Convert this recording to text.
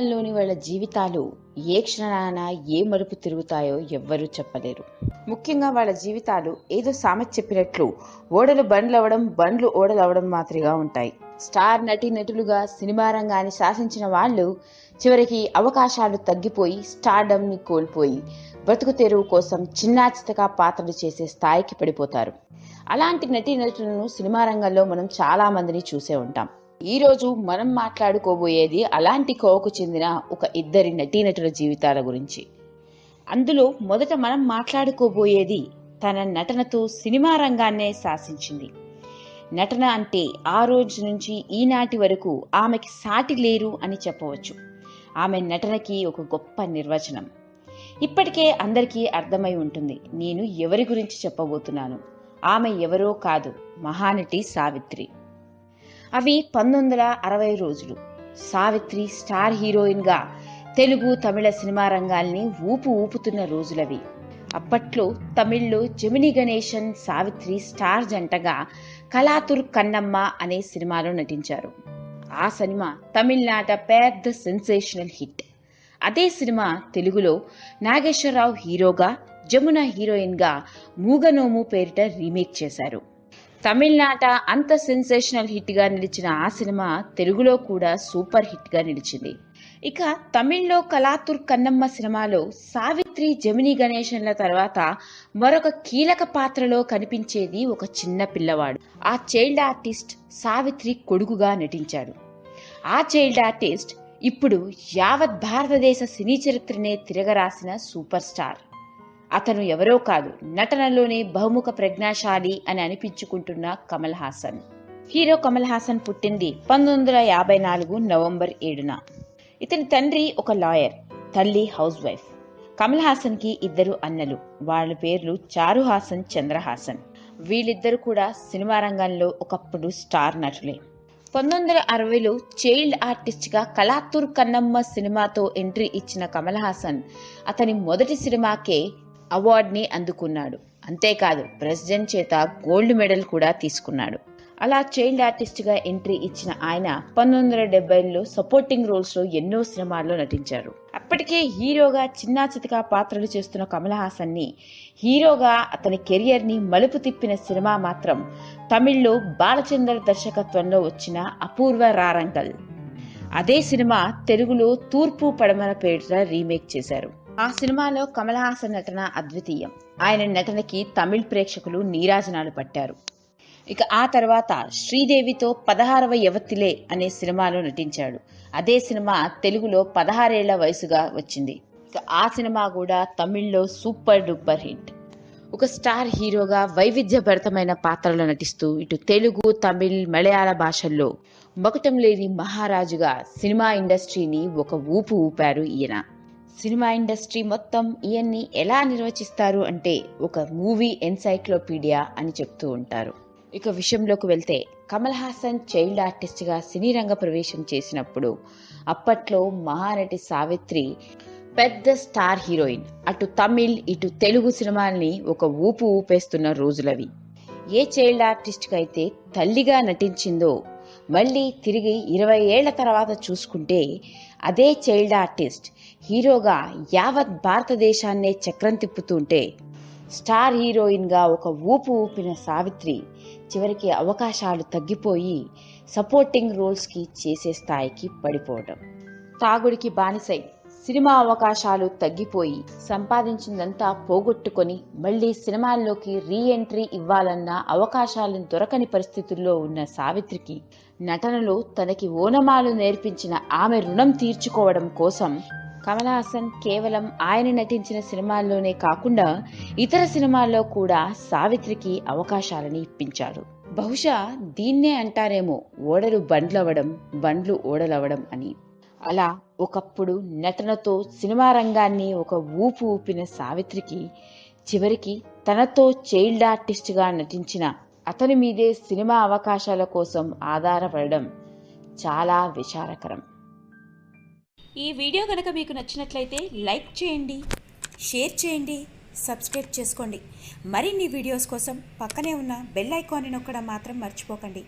లోని వాళ్ళ జీవితాలు ఏ క్షణాన ఏ మరుపు తిరుగుతాయో ఎవ్వరూ చెప్పలేరు. ముఖ్యంగా వాళ్ళ జీవితాలు ఏదో సామెత చెప్పినట్లు ఓడలు బండ్లు అవ్వడం బండ్లు ఓడలు అవడం మాదిరిగా ఉంటాయి. స్టార్ నటి నటులుగా సినిమా రంగాన్ని శాసించిన వాళ్ళు చివరికి అవకాశాలు తగ్గిపోయి స్టార్డమ్ని కోల్పోయి బ్రతుకు తెరువు కోసం చిన్నాచితగా పాత్రలు చేసే స్థాయికి పడిపోతారు. అలాంటి నటీ నటులను సినిమా రంగంలో మనం చాలా మందిని చూసే ఉంటాం. ఈరోజు మనం మాట్లాడుకోబోయేది అలాంటి కోవకు చెందిన ఒక ఇద్దరి నటీనటుల జీవితాల గురించి. అందులో మొదట మనం మాట్లాడుకోబోయేది తన నటనతో సినిమా రంగాన్నే శాసించింది. నటన అంటే ఆ రోజు నుంచి ఈనాటి వరకు ఆమెకి సాటి లేరు అని చెప్పవచ్చు. ఆమె నటనకి ఒక గొప్ప నిర్వచనం. ఇప్పటికే అందరికీ అర్థమై ఉంటుంది నేను ఎవరి గురించి చెప్పబోతున్నాను? ఆమె ఎవరో కాదు మహానటి సావిత్రి. అవి పంతొమ్మిది వందల అరవై రోజులు. సావిత్రి స్టార్ హీరోయిన్గా తెలుగు తమిళ సినిమా రంగాల్ని ఊపు ఊపుతున్న రోజులవి. అప్పట్లో తమిళ్ళో జమిని గణేశన్ సావిత్రి స్టార్ జంటగా కలాతుర్ కన్నమ్మ అనే సినిమాలో నటించారు. ఆ సినిమా తమిళనాట పెద్ద సెన్సేషనల్ హిట్. అదే సినిమా తెలుగులో నాగేశ్వరరావు హీరోగా జమున హీరోయిన్గా మూగనోము పేరిట రీమేక్ చేశారు. తమిళనాట అంత సెన్సేషనల్ హిట్గా నిలిచిన ఆ సినిమా తెలుగులో కూడా సూపర్ హిట్గా నిలిచింది. ఇక తమిళ్ళో కలాతుర్ కన్నమ్మ సినిమాలో సావిత్రి జమిని గణేశన్ల తర్వాత మరొక కీలక పాత్రలో కనిపించేది ఒక చిన్న పిల్లవాడు. ఆ చైల్డ్ ఆర్టిస్ట్ సావిత్రి కొడుకుగా నటించాడు. ఆ చైల్డ్ ఆర్టిస్ట్ ఇప్పుడు యావత్ భారతదేశ సినీ చరిత్రనే తిరగరాసిన సూపర్ స్టార్. అతను ఎవరో కాదు నటనలోనే బహుముఖ ప్రజ్ఞాశాలి అని అనిపించుకుంటున్న కమల్ హాసన్. హీరో కమల్ హాసన్ పుట్టింది పంతొమ్మిది వందల యాభై నాలుగు నవంబర్ ఏడున. ఇతని తండ్రి ఒక లాయర్ తల్లి హౌస్ వైఫ్. కమల్ హాసన్కి ఇద్దరు అన్నలు వాళ్ళ పేర్లు చారు హాసన్ చంద్రహాసన్ వీళ్ళిద్దరు కూడా సినిమా రంగంలో ఒకప్పుడు స్టార్ నటులే. పంతొమ్మిది వందల అరవైలో చైల్డ్ ఆర్టిస్ట్గా కళాతూర్ కన్నమ్మ సినిమాతో ఎంట్రీ ఇచ్చిన కమల్ హాసన్ అతని మొదటి సినిమాకే అవార్డుని అందుకున్నాడు. అంతేకాదు ప్రెసిడెంట్ చేత గోల్డ్ మెడల్ కూడా తీసుకున్నాడు. అలా చైల్డ్ ఆర్టిస్ట్గా ఎంట్రీ ఇచ్చిన ఆయన పంతొమ్మిది వందల డెబ్బైలో సపోర్టింగ్ రోల్స్లో ఎన్నో సినిమాల్లో నటించారు. అప్పటికే హీరోగా చిన్నా చితకా పాత్రలు చేస్తున్న కమల్ హాసన్ని హీరోగా అతని కెరియర్ని మలుపు తిప్పిన సినిమా మాత్రం తమిళ్ళో బాలచందర్ దర్శకత్వంలో వచ్చిన అపూర్వ రారంగల్ అదే సినిమా తెలుగులో తూర్పు పడమర పేరిట రీమేక్ చేశారు. ఆ సినిమాలో కమల్ హాసన్ నటన అద్వితీయం. ఆయన నటనకి తమిళ్ ప్రేక్షకులు నీరాజనాలు పట్టారు. ఇక ఆ తర్వాత శ్రీదేవితో పదహారవ యవతిలే అనే సినిమాలో నటించాడు. అదే సినిమా తెలుగులో పదహారేళ్ళ వయసుగా వచ్చింది. ఇక ఆ సినిమా కూడా తమిళ్ళో సూపర్ డూపర్ హిట్. ఒక స్టార్ హీరోగా వైవిధ్యభరితమైన పాత్రలో నటిస్తూ ఇటు తెలుగు తమిళ్ మలయాళ భాషల్లో మొకటం లేని మహారాజుగా సినిమా ఇండస్ట్రీని ఒక ఊపు ఊపారు ఈయన. సినిమా ఇండస్ట్రీ మొత్తం ఇవన్నీ ఎలా నిర్వచిస్తారు అంటే ఒక మూవీ ఎన్సైక్లోపీడియా అని చెప్తూ ఉంటారు. ఇక విషయంలోకి వెళ్తే కమల్ హాసన్ చైల్డ్ ఆర్టిస్ట్గా సినీ రంగ ప్రవేశం చేసినప్పుడు అప్పట్లో మహానటి సావిత్రి పెద్ద స్టార్ హీరోయిన్ అటు తమిళ్ ఇటు తెలుగు సినిమాల్ని ఒక ఊపు ఊపేస్తున్న రోజులవి. ఏ చైల్డ్ ఆర్టిస్ట్కి అయితే తల్లిగా నటించిందో మళ్ళీ తిరిగి ఇరవై ఏళ్ళ తర్వాత చూసుకుంటే అదే చైల్డ్ ఆర్టిస్ట్ హీరోగా యావత్ భారతదేశాన్నే చక్రం తిప్పుతుంటే స్టార్ హీరోయిన్గా ఒక ఊపు ఊపిన సావిత్రి చివరికి అవకాశాలు తగ్గిపోయి సపోర్టింగ్ రోల్స్కి చేసే స్థాయికి పడిపోవడం తాగుడికి బానిసై సినిమా అవకాశాలు తగ్గిపోయి సంపాదించిందంతా పోగొట్టుకొని మళ్ళీ సినిమాల్లోకి రీ ఎంట్రీ ఇవ్వాలన్న అవకాశాలను దొరకని పరిస్థితుల్లో ఉన్న సావిత్రికి నటనలో తనకి ఓనమాలు నేర్పించిన ఆమె రుణం తీర్చుకోవడం కోసం కమల్ హాసన్ కేవలం ఆయన నటించిన సినిమాల్లోనే కాకుండా ఇతర సినిమాల్లో కూడా సావిత్రికి అవకాశాలని ఇప్పించాడు బహుశా దీన్నే అంటారేమో ఓడలు బండ్లవ్వడం బండ్లు ఓడలవడం అని. అలా ఒకప్పుడు నటనతో సినిమా రంగాన్ని ఒక ఊపు ఊపిన సావిత్రికి చివరికి తనతో చైల్డ్ ఆర్టిస్ట్గా నటించిన అతని మీదే సినిమా అవకాశాల కోసం ఆధారపడడం చాలా విచారకరం. ఈ వీడియో కనుక మీకు నచ్చినట్లయితే లైక్ చేయండి షేర్ చేయండి సబ్స్క్రైబ్ చేసుకోండి. మరిన్ని వీడియోస్ కోసం పక్కనే ఉన్న బెల్ ఐకాన్ని నొక్కడం మాత్రం మర్చిపోకండి.